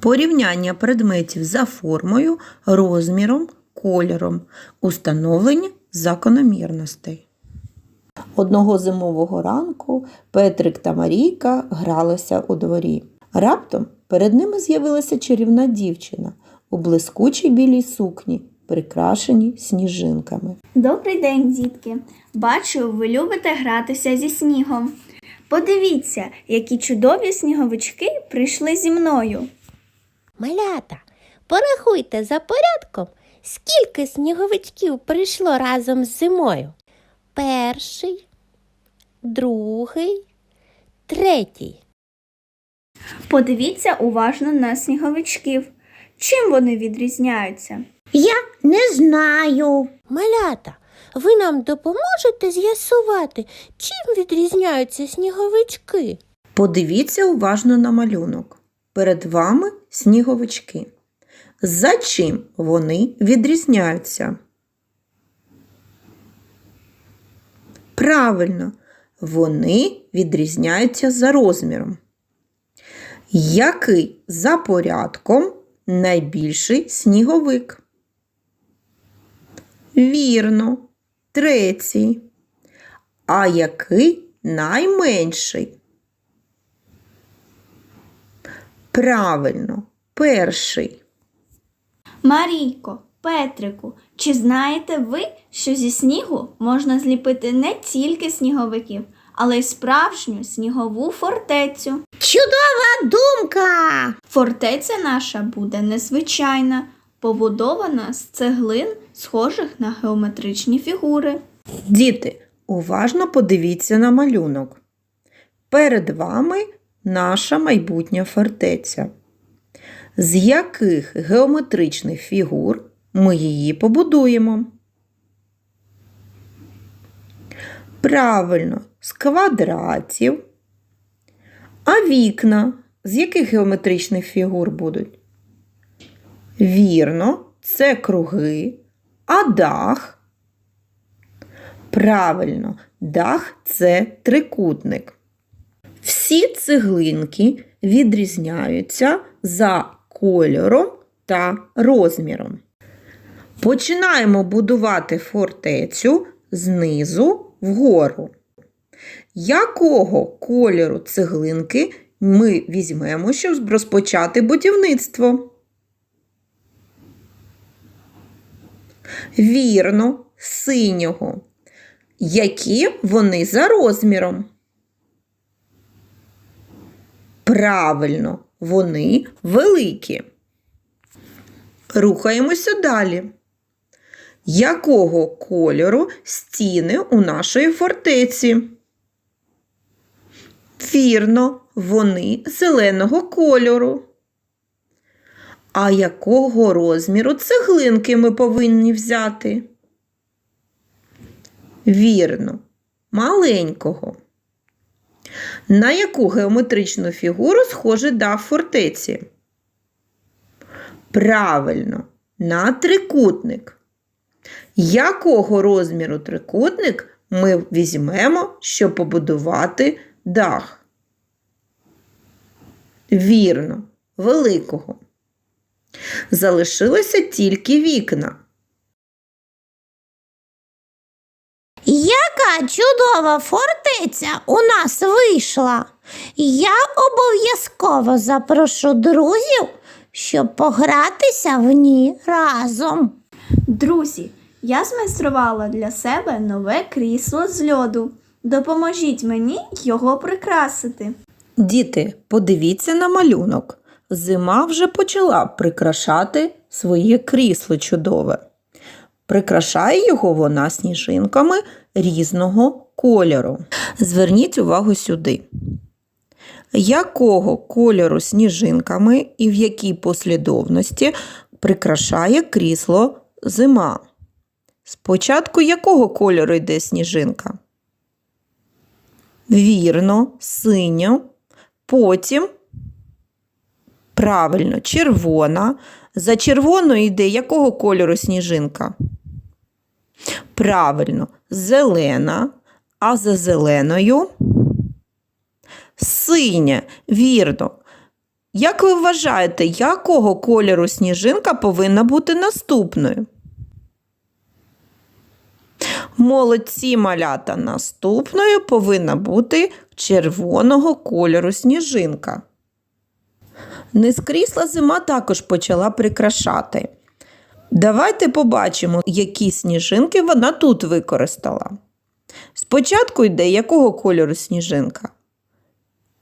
Порівняння предметів за формою, розміром, кольором, установлення закономірностей. Одного зимового ранку Петрик та Марійка гралися у дворі. Раптом перед ними з'явилася чарівна дівчина у блискучій білій сукні, прикрашеній сніжинками. Добрий день, дітки. Бачу, ви любите гратися зі снігом. Подивіться, які чудові сніговички прийшли зі мною. Малята, порахуйте за порядком, скільки сніговичків прийшло разом з зимою. Перший, другий, третій. Подивіться уважно на сніговичків. Чим вони відрізняються? Я не знаю. Малята, ви нам допоможете з'ясувати, чим відрізняються сніговички? Подивіться уважно на малюнок. Перед вами сніговички. За чим вони відрізняються? Правильно, вони відрізняються за розміром. Який за порядком найбільший сніговик? Вірно, третій. А який найменший? Правильно, перший. Марійко, Петрику, чи знаєте ви, що зі снігу можна зліпити не тільки сніговиків, але й справжню снігову фортецю? Чудова думка. Фортеця наша буде незвичайна, побудована з цеглин, схожих на геометричні фігури. Діти, уважно подивіться на малюнок. Перед вами наша майбутня фортеця. З яких геометричних фігур ми її побудуємо? Правильно, з квадратів. А вікна з яких геометричних фігур будуть? Вірно, це круги, а дах. Правильно, дах це трикутник. Всі цеглинки відрізняються за кольором та розміром. Починаємо будувати фортецю знизу вгору. Якого кольору цеглинки ми візьмемо, щоб розпочати будівництво? Вірно, синього. Які вони за розміром? Правильно, вони великі. Рухаємося далі. Якого кольору стіни у нашої фортеці? Вірно, вони зеленого кольору. А якого розміру цеглинки ми повинні взяти? Вірно, маленького. На яку геометричну фігуру схожий дах фортеці? Правильно, на трикутник. Якого розміру трикутник ми візьмемо, щоб побудувати дах? Вірно, великого. Залишилося тільки вікна. Яка чудова фортеця у нас вийшла. Я обов'язково запрошу друзів, щоб погратися в ній разом. Друзі, я змайструвала для себе нове крісло з льоду. Допоможіть мені його прикрасити. Діти, подивіться на малюнок. Зима вже почала прикрашати своє крісло чудове. Прикрашає його вона сніжинками різного кольору. Зверніть увагу сюди. Якого кольору сніжинками і в якій послідовності прикрашає крісло зима? Спочатку якого кольору йде сніжинка? Вірно, синьо. Потім правильно, червона. За червоною йде якого кольору сніжинка? Правильно, зелена. А за зеленою синя. Вірно. Як ви вважаєте, якого кольору сніжинка повинна бути наступною? Молодці малята наступною повинна бути червоного кольору сніжинка. Нескрісла зима також почала прикрашати. Давайте побачимо, які сніжинки вона тут використала. Спочатку йде якого кольору сніжинка?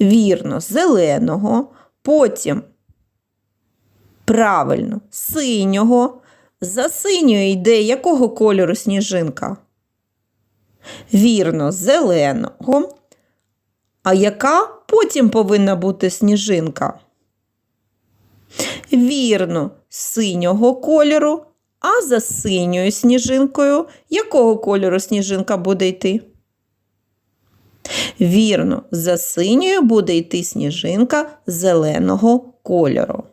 Вірно, зеленого, потім правильно, синього. За синьою йде якого кольору сніжинка? Вірно, зеленого. А яка потім повинна бути сніжинка? Вірно, синього кольору. А за синьою сніжинкою якого кольору сніжинка буде йти? Вірно, за синьою буде йти сніжинка зеленого кольору.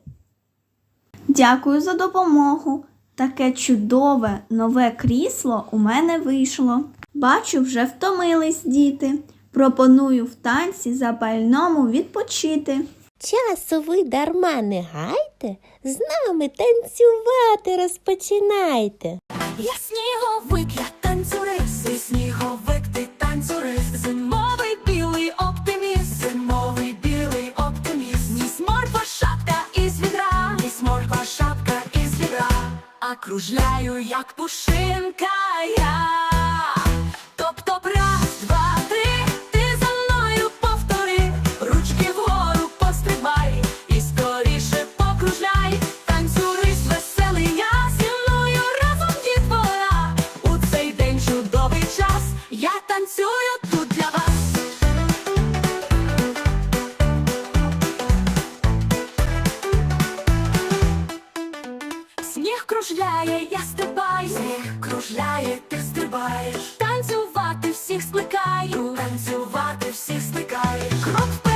Дякую за допомогу. Таке чудове нове крісло у мене вийшло. Бачу, вже втомились діти. Пропоную в танці запальному відпочити. Часу ви дарма не гайте, з нами танцювати розпочинайте. Я сніговик, я танцюрист, і сніговик, ти танцюрист, зимовий білий оптиміст, зимовий білий оптиміст, ніс морква шапка із відра, ніс морква шапка із відра, а кружляю, як пушинка я. Сніг кружляє, я стрибаю, сніг кружляє, ти стрибаєш. Танцювати всіх скликаю, танцювати всіх скликаю. Крок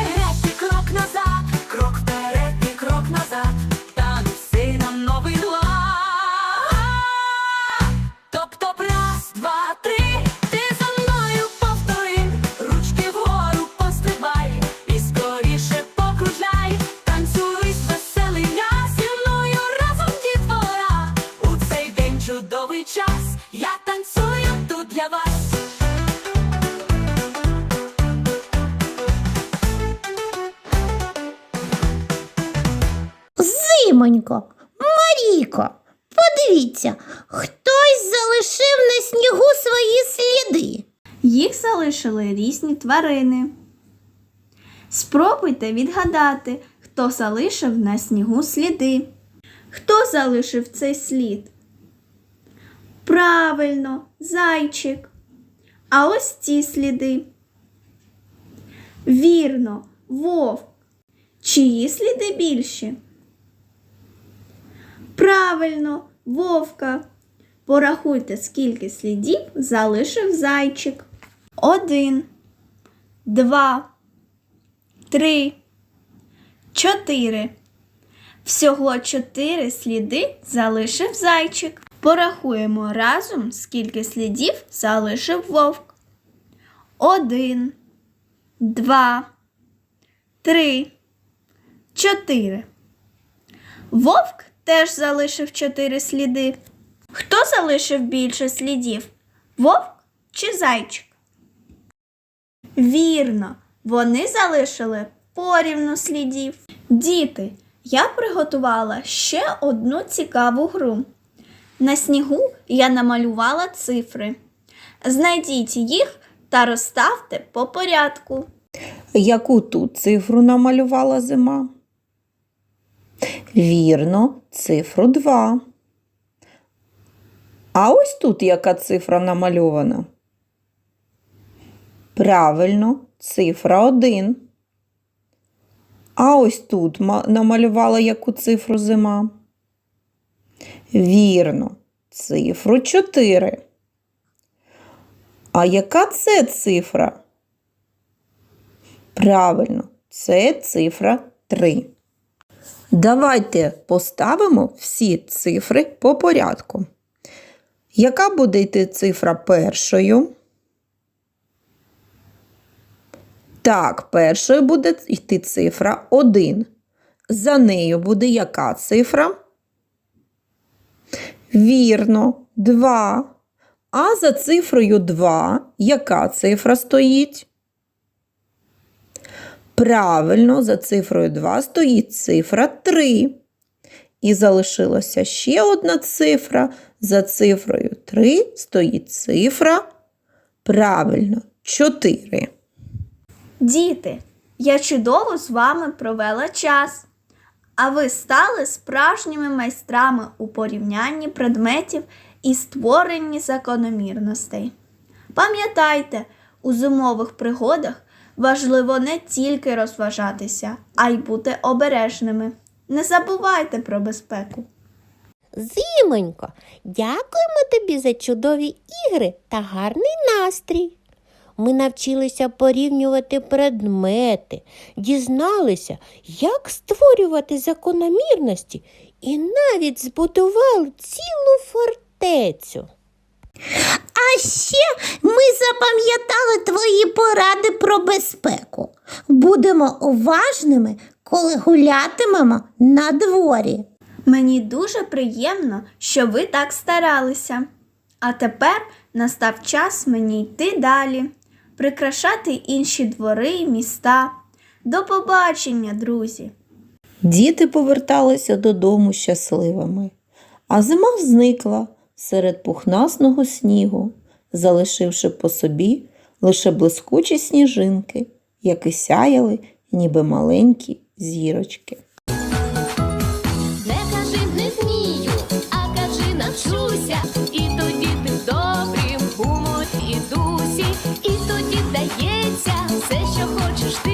Зимонько, Маріко, подивіться, хтось залишив на снігу свої сліди. Їх залишили різні тварини. Спробуйте відгадати, хто залишив на снігу сліди. Хто залишив цей слід? Правильно, зайчик. А ось ці сліди. Вірно, вовк. Чиї сліди більші? Правильно, вовка. Порахуйте, скільки слідів залишив зайчик. Один, два, три, чотири. Всього чотири сліди залишив зайчик. Порахуємо разом, скільки слідів залишив вовк. Один, два, три, чотири. Вовк теж залишив чотири сліди. Хто залишив більше слідів? Вовк чи зайчик? Вірно, вони залишили порівну слідів. Діти, я приготувала ще одну цікаву гру. На снігу я намалювала цифри. Знайдіть їх та розставте по порядку. Яку тут цифру намалювала зима? Вірно, цифру 2. А ось тут яка цифра намальована? Правильно, цифра 1. А ось тут намалювала яку цифру зима? Вірно, цифру 4. А яка це цифра? Правильно, це цифра 3. Давайте поставимо всі цифри по порядку. Яка буде йти цифра першою? Так, першою буде йти цифра 1. за нею буде яка цифра? Вірно, 2. А за цифрою 2 яка цифра стоїть? Правильно, за цифрою 2 стоїть цифра 3. І залишилася ще одна цифра. За цифрою 3 стоїть цифра. Правильно, 4. Діти, я чудово з вами провела час, а ви стали справжніми майстрами у порівнянні предметів і створенні закономірностей. Пам'ятайте, у зимових пригодах важливо не тільки розважатися, а й бути обережними. Не забувайте про безпеку. Зимонько, дякуємо тобі за чудові ігри та гарний настрій. Ми навчилися порівнювати предмети, дізналися, як створювати закономірності і навіть збудували цілу фортецю. А ще ми запам'ятали твої поради про безпеку. Будемо уважними, коли гулятимемо на дворі. Мені дуже приємно, що ви так старалися. А тепер настав час мені йти далі, прикрашати інші двори і міста. До побачення, друзі! Діти поверталися додому щасливими, а зима зникла серед пухнасного снігу, залишивши по собі лише блискучі сніжинки, які сяяли, ніби маленькі зірочки. Не кажи не вмію, а кажи навчуся. І тоді ти в добрім гуморі дусі, і тоді вдається все, що хочеш ти.